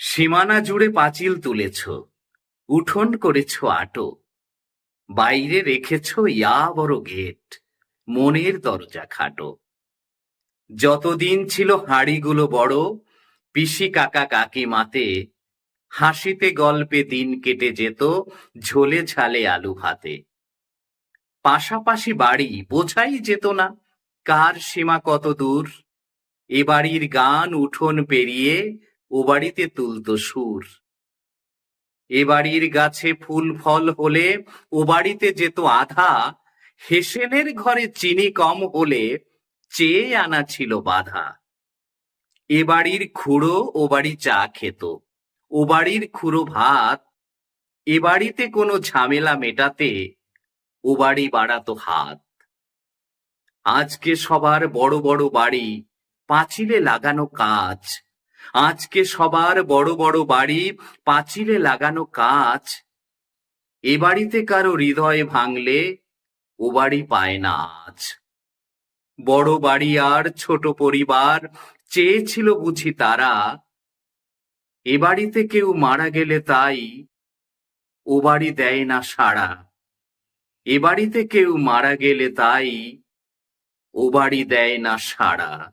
সীমানা জুড়ে পাঁচিল তুলেছ, উঠোন করেছ আটো, বাইরে রেখেছ ইয়া বড় গেট, মনের দরজা খাটো। যতদিন ছিল হাঁড়িগুলো বড়, পিসি কাকা কাকিমাতে হাসিতে গল্পে দিন কেটে যেত ঝোলে ঝালে আলু ভাতে। পাশাপাশি বাড়ি বোঝাই যেত না কার সীমা কত দূর, এ বাড়ির গান উঠোন পেরিয়ে ও বাড়িতে তুলতো সুর। এ বাড়ির গাছে ফুল ফল হলে, ও বাড়িতে যেত আধা হেসেনের ঘরে চিনি কম হলে, চেয়ে আনা ছিল বাধা। এ বাড়ির খুড়ো ও বাড়ি চা খেত, ও বাড়ির খুড়ো ভাত, এ বাড়িতে কোনো ঝামেলা মেটাতে, ও বাড়ি বাড়াতো হাত। আজকে সবার বড় বড় বাড়ি, পাঁচিলে লাগানো কাজ আজকে সবার বড় বড় বাড়ি পাঁচিলে লাগানো কাজ এ বাড়িতে কারও হৃদয় ভাঙলে ও বাড়ি পায় না আজ। বড় বাড়ি আর ছোট পরিবার চেয়েছিল বুঝি তারা। এ বাড়িতে কেউ মারা গেলে তাই ও বাড়ি দেয় না সাড়া। এ বাড়িতে কেউ মারা গেলে তাই ও বাড়ি দেয় না সাড়া।